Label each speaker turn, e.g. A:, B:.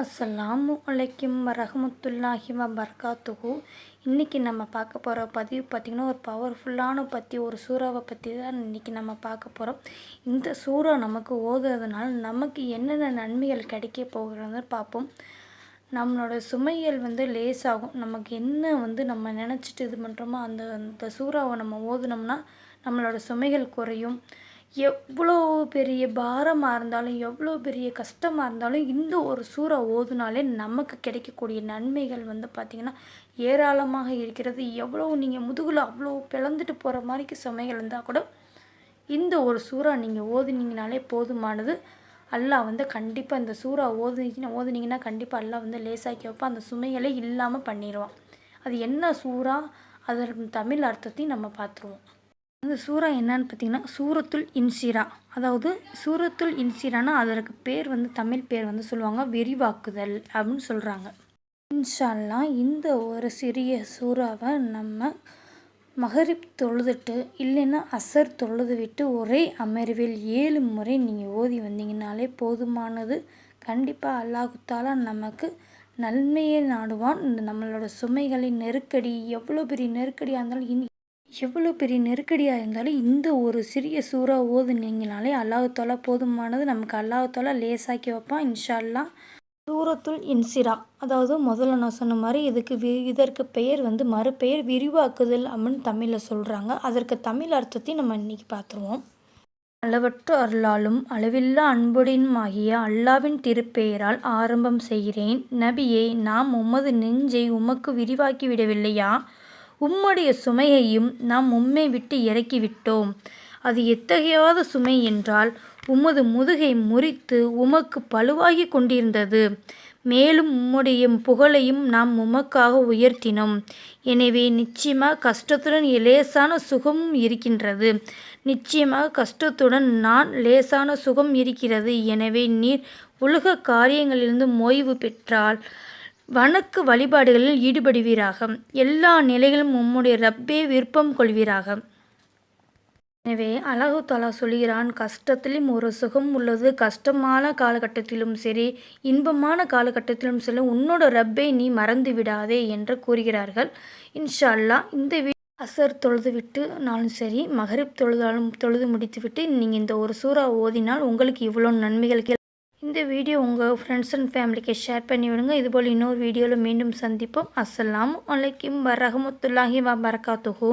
A: அஸ்ஸலாமு அலைக்கும் வரஹமத்துல்லாஹி வபர்காத்துஹு. இன்றைக்கி நம்ம பார்க்க போகிற பதிவு பார்த்திங்கன்னா ஒரு பவர்ஃபுல்லான பற்றி ஒரு சூறாவை பற்றி தான் இன்றைக்கி நம்ம பார்க்க போகிறோம் இந்த சூறா நமக்கு ஓதுறதுனால நமக்கு என்னென்ன நன்மைகள் கிடைக்க போகிறதுன்னு பார்ப்போம். நம்மளோட சுமைகள் வந்து லேசாகும். நமக்கு என்ன வந்து நம்ம நினச்சிட்டு இது பண்ணுறோமோ அந்த அந்த சூறாவை நம்ம ஓதுனோம்னா நம்மளோட சுமைகள் குறையும். எவ்வளோ பெரிய பாரமாக இருந்தாலும் எவ்வளோ பெரிய கஷ்டமாக இருந்தாலும் இந்த ஒரு சூறை ஓதுனாலே நமக்கு கிடைக்கக்கூடிய நன்மைகள் வந்து பார்த்திங்கன்னா ஏராளமாக இருக்கிறது. எவ்வளோ நீங்கள் முதுகில் அவ்வளோ பிளந்துட்டு போகிற மாதிரிக்கு சுமைகள் இருந்தால் கூட இந்த ஒரு சூறா நீங்கள் ஓதுனீங்கனாலே போதுமானது. அல்லாஹ் வந்து கண்டிப்பாக இந்த சூறா ஓதுனீங்கன்னா ஓதுனீங்கன்னா கண்டிப்பாக அல்லாஹ் வந்து லேசாக்கி வைப்பான் அந்த சுமைகளே இல்லாமல் பண்ணிடுவான் அது என்ன சூறா? அதன் தமிழ் அர்த்தத்தையும் நம்ம பார்த்துருவோம் அந்த சூறா என்னன்னு பார்த்தீங்கன்னா சூரத்துல் இன்சிரா. அதாவது சூரத்துல் இன்சிரானா அதற்கு பேர் வந்து தமிழ் பேர் வந்து சொல்லுவாங்க விரிவாக்குதல் அப்படின்னு சொல்கிறாங்க இன்ஷால்லாம் இந்த ஒரு சிறிய சூறாவை நம்ம மகரிப் தொழுதுட்டு இல்லைன்னா அசர் தொழுது விட்டு ஒரே அமர்வில் ஏழு முறை நீங்கள் ஓதி வந்தீங்கனாலே போதுமானது. கண்டிப்பாக அல்லாஹுத்தாலா நமக்கு நன்மையை நாடுவான். இந்த நம்மளோட சுமைகளின் நெருக்கடி எவ்வளோ பெரிய நெருக்கடியாக இருந்தாலும் இனி எவ்வளோ பெரிய நெருக்கடியாக இருந்தாலும் இந்த ஒரு சிறிய சூறா ஓதுனீங்கனாலே அல்லாஹாலா போதுமானது நமக்கு அல்லாஹாலா லேசாக்கி வைப்பான் இன்ஷால்லா சூரத்துல் இன்சிரா அதாவது முதல்ல நான் சொன்ன மாதிரி இதுக்கு வி இதற்கு பெயர் வந்து மறுபெயர் விரிவாக்குதல் அப்படின்னு தமிழில் சொல்கிறாங்க அதற்கு தமிழ் அர்த்தத்தையும் நம்ம இன்றைக்கி பார்த்துருவோம். அளவற்ற அருளாலும் அளவில்லா அன்புடையும் ஆகிய அல்லாவின் திருப்பெயரால் ஆரம்பம் செய்கிறேன். நபியே நாம் உமது நெஞ்சை உமக்கு விரிவாக்கி விடவில்லையா? உம்முடைய சுமையையும் நாம் உம்மை விட்டு இறக்கிவிட்டோம். அது எத்தகையாத சுமை என்றால் உமது முதுகை முறித்து உமக்கு பழுவாகி கொண்டிருந்தது. மேலும் உம்முடைய புகழையும் நாம் உமக்காக உயர்த்தினோம். எனவே நிச்சயமாக கஷ்டத்துடன் லேசான சுகமும் இருக்கின்றது. நிச்சயமாக கஷ்டத்துடன் நான் லேசான சுகம் இருக்கிறது. எனவே நீர் உலக காரியங்களிலிருந்து ஓய்வு பெற்றால் வணக்கு வழிபாடுகளில் ஈடுபடுவீராக. எல்லா நிலைகளும் உம்முடைய ரப்பே விருப்பம் கொள்வீராக. எனவே அழகு தலா சொல்கிறான் கஷ்டத்திலும் ஒரு சுகம் உள்ளது. கஷ்டமான காலகட்டத்திலும் சரி இன்பமான காலகட்டத்திலும் சரி உன்னோட ரப்பை நீ மறந்து விடாதே என்று கூறுகிறார்கள். இன்ஷா அல்லா இந்த வீ அசர் தொழுது விட்டு நாளும் சரி மகரிப் தொழுதாலும் தொழுது முடித்து விட்டு நீங்கள் இந்த ஒரு சூறா ஓதினால் உங்களுக்கு இவ்வளோ நன்மைகள் இந்த வீடியோ உங்கள் ஃப்ரெண்ட்ஸ் அண்ட் ஃபேமிலிக்கு ஷேர் பண்ணி விடுங்க. இதுபோல் இன்னொரு வீடியோவில் மீண்டும் சந்திப்போம். அஸ்லாம் வலைக்கும் வரமத்துல்லாஹி வபரகாத்துஹூ.